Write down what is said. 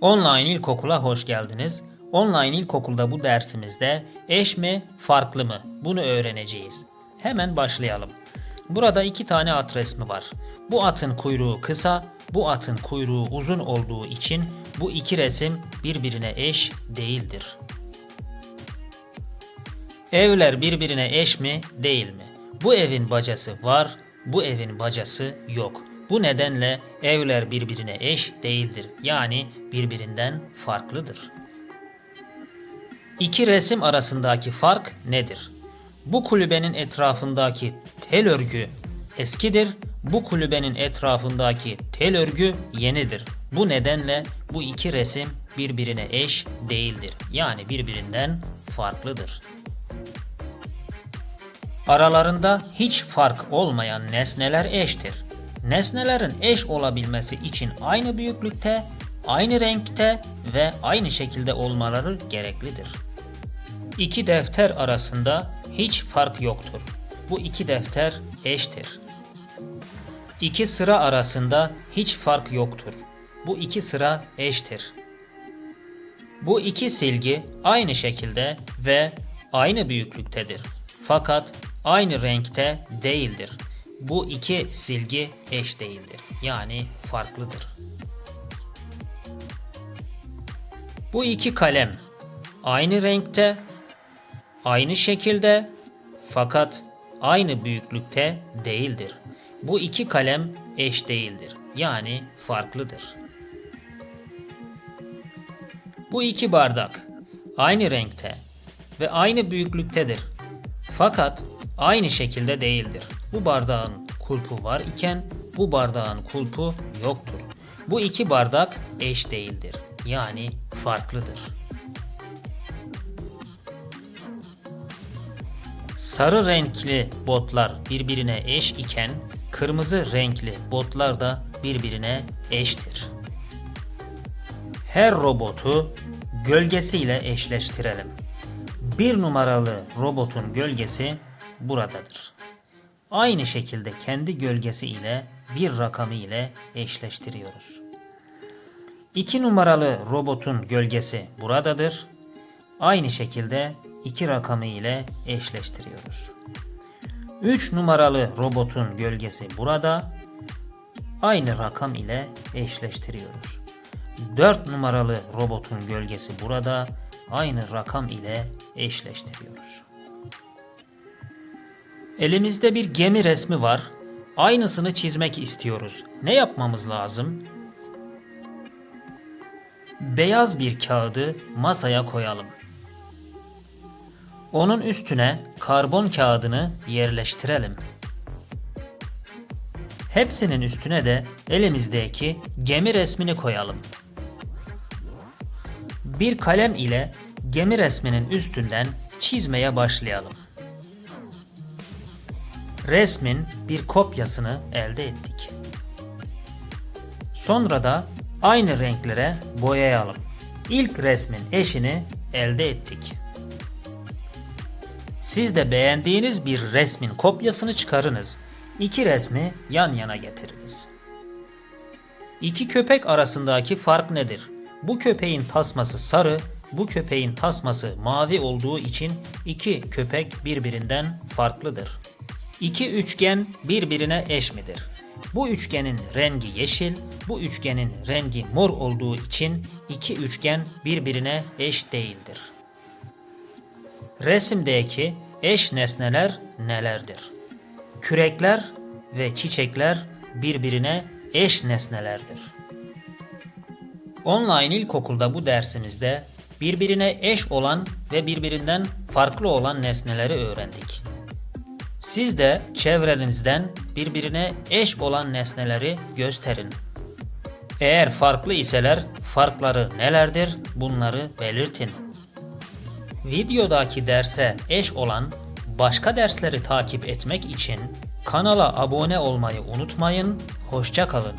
Online İlkokula hoş geldiniz. Online İlkokulda bu dersimizde eş mi, farklı mı? Bunu öğreneceğiz. Hemen başlayalım. Burada iki tane at resmi var. Bu atın kuyruğu kısa, bu atın kuyruğu uzun olduğu için bu iki resim birbirine eş değildir. Evler birbirine eş mi, değil mi? Bu evin bacası var, bu evin bacası yok. Bu nedenle evler birbirine eş değildir. Yani birbirinden farklıdır. İki resim arasındaki fark nedir? Bu kulübenin etrafındaki tel örgü eskidir. Bu kulübenin etrafındaki tel örgü yenidir. Bu nedenle bu iki resim birbirine eş değildir. Yani birbirinden farklıdır. Aralarında hiç fark olmayan nesneler eştir. Nesnelerin eş olabilmesi için aynı büyüklükte, aynı renkte ve aynı şekilde olmaları gereklidir. İki defter arasında hiç fark yoktur. Bu iki defter eştir. İki sıra arasında hiç fark yoktur. Bu iki sıra eştir. Bu iki silgi aynı şekilde ve aynı büyüklüktedir. Fakat aynı renkte değildir. Bu iki silgi eş değildir. Yani farklıdır. Bu iki kalem aynı renkte, aynı şekilde fakat aynı büyüklükte değildir. Bu iki kalem eş değildir. Yani farklıdır. Bu iki bardak aynı renkte ve aynı büyüklüktedir. Fakat aynı şekilde değildir. Bu bardağın kulpu var iken bu bardağın kulpu yoktur. Bu iki bardak eş değildir. Yani farklıdır. Sarı renkli botlar birbirine eş iken kırmızı renkli botlar da birbirine eştir. Her robotu gölgesiyle eşleştirelim. Bir numaralı robotun gölgesi buradadır. Aynı şekilde kendi gölgesi ile bir rakamı ile eşleştiriyoruz. 2 numaralı robotun gölgesi buradadır. Aynı şekilde iki rakamı ile eşleştiriyoruz. 3 numaralı robotun gölgesi burada. Aynı rakam ile eşleştiriyoruz. 4 numaralı robotun gölgesi burada. Aynı rakam ile eşleştiriyoruz. Elimizde bir gemi resmi var. Aynısını çizmek istiyoruz. Ne yapmamız lazım? Beyaz bir kağıdı masaya koyalım. Onun üstüne karbon kağıdını yerleştirelim. Hepsinin üstüne de elimizdeki gemi resmini koyalım. Bir kalem ile gemi resminin üstünden çizmeye başlayalım. Resmin bir kopyasını elde ettik. Sonra da aynı renklere boyayalım. İlk resmin eşini elde ettik. Siz de beğendiğiniz bir resmin kopyasını çıkarınız. İki resmi yan yana getiriniz. İki köpek arasındaki fark nedir? Bu köpeğin tasması sarı, bu köpeğin tasması mavi olduğu için iki köpek birbirinden farklıdır. İki üçgen birbirine eş midir? Bu üçgenin rengi yeşil, bu üçgenin rengi mor olduğu için iki üçgen birbirine eş değildir. Resimdeki eş nesneler nelerdir? Kürekler ve çiçekler birbirine eş nesnelerdir. Online ilkokulda bu dersimizde birbirine eş olan ve birbirinden farklı olan nesneleri öğrendik. Siz de çevrenizden birbirine eş olan nesneleri gösterin. Eğer farklı iseler farkları nelerdir bunları belirtin. Videodaki derse eş olan başka dersleri takip etmek için kanala abone olmayı unutmayın. Hoşça kalın.